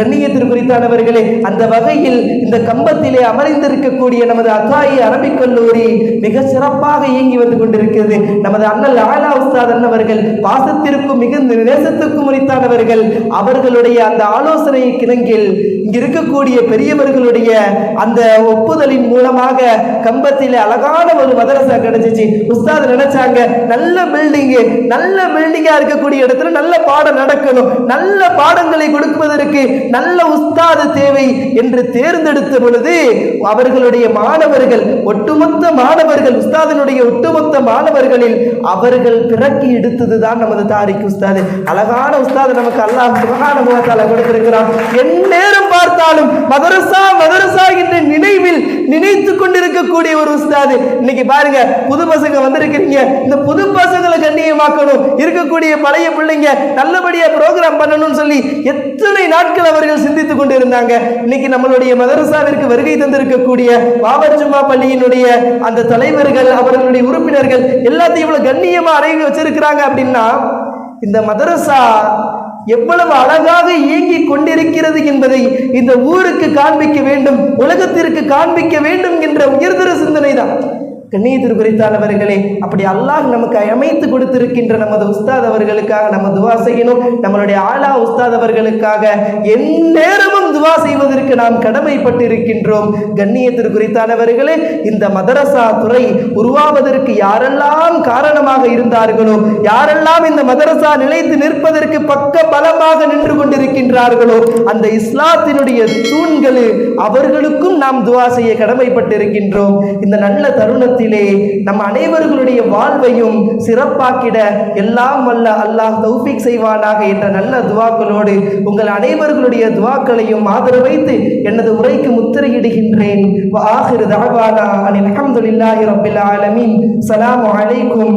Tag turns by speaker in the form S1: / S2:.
S1: கண்ணியத்திற்கு குறித்தானவர்களே அந்த வகையில் இந்த கம்பத்திலே அமர்ந்திருக்கக்கூடிய நமது அத்தாயி அரபிக் கல்லூரி மிக சிறப்பாக இயங்கி வந்து கொண்டிருக்கிறது. நமது அண்ணல் ஆலா உஸ்தாத் அண்ணவர்கள் பாசத்திற்கும் மிகுந்த நேசத்துக்கும் உரித்தானவர்கள் அவர்களுடைய அந்த ஆலோசனை கிணங்கில் இங்க இருக்கக்கூடிய பெரியவர்களுடைய அந்த ஒப்புதலின் மூலமாக கம்பத்திலே அழகான ஒரு மதரசா கிடைச்சிச்சு. உஸ்தாத் நினைச்சாங்க நல்ல பில்டிங்கு நல்ல பில்டிங்கா இருக்கக்கூடிய இடத்துல நல்ல பாடம் நடக்கணும். நல்ல பாடங்களை கொடுப்பதற்கு நல்ல உஸ்தாது தேவை என்று தேர்ந்தெடுத்த பொழுது அவர்களுடைய மாணவர்கள் ஒட்டுமொத்த மாணவர்கள் உஸ்தாதனுடைய ஒட்டுமொத்த மாணவர்களில் அவர்கள் பிறக்கி எடுத்ததுதான் நமது தாரிக் உஸ்தாது. அழகான உஸ்தாது நமக்கு அல்லாஹ் சுபஹானஹு வ தஆலா கொடுத்திருக்கிறான். எந்நேரம் பார்த்தாலும் மதரசா மதரசா என்ற நினைவில் நினைத்து கொண்டிருக்கக்கூடிய ஒரு உஸ்தாது. இன்னைக்கு பாருங்க புது பசங்க வந்திருக்கிறீங்க. இந்த புது பசங்க கண்ணியமாக்கணும் இருக்கக்கூடிய பழைய பிள்ளைங்க நல்லபடியா ப்ரோக்ராம் பண்ணணும்னு சொல்லி எத்தனை நாட்கள் அவர்கள் சிந்தித்துக் கொண்டிருந்தாங்க. இன்னைக்கு நம்மளுடைய மதரசாவிற்கு வருகை தந்திருக்கக்கூடிய பாபர்ஜுமா பள்ளியினுடைய அந்த தலைவர்கள் அவர்களுடைய உறுப்பினர்கள் எல்லாத்தையும் இவ்வளவு கண்ணியமா அடங்கி வச்சிருக்கிறாங்க அப்படின்னா இந்த மதரசா எவ்வளவு அழகாக இயங்கி கொண்டிருக்கிறது என்பதை இந்த ஊருக்கு காண்பிக்க வேண்டும் உலகத்திற்கு காண்பிக்க வேண்டும் என்ற உயர்தர சிந்தனை தான் கண்ணியத்திற்கு குறித்தானவர்களே அப்படி அல்லாஹ் நமக்கு அமைத்து கொடுத்திருக்கின்ற நமது உஸ்தாத் அவர்களுக்காக நம்ம துவா செய்யணும். நம்மளுடைய ஆலா உஸ்தாத் அவர்களுக்காக எந்நேரமும் துவா செய்வதற்கு நாம் கடமைப்பட்டு இருக்கின்றோம் கண்ணியத்திற்கு குறித்தானவர்களே இந்த மதரசா துறை உருவாவதற்கு யாரெல்லாம் காரணமாக இருந்தார்களோ யாரெல்லாம் இந்த மதரசா நிலைத்து நிற்பதற்கு பக்க பலமாக நின்று கொண்டிருக்கின்றார்களோ அந்த இஸ்லாத்தினுடைய தூண்களு அவர்களுக்கும் நாம் துவா செய்ய கடமைப்பட்டிருக்கின்றோம். இந்த நல்ல தருணத்திலே நம் அனைவர்களுடைய வாழ்வையும் சிறப்பாக்கிட எல்லாம் வல்ல அல்லாஹ் தௌபிக் செய்வானாக என்ற நல்ல துவாக்களோடு உங்கள் அனைவர்களுடைய துவாக்களையும் ஆதரவைத்து எனது உரைக்கு முத்திரையிடுகின்றேன். ஆஹிரு தாவானா அனில் அல்ஹம்துலில்லாஹி ரப்பில் ஆலமீன். ஸலாமு அலைக்கும்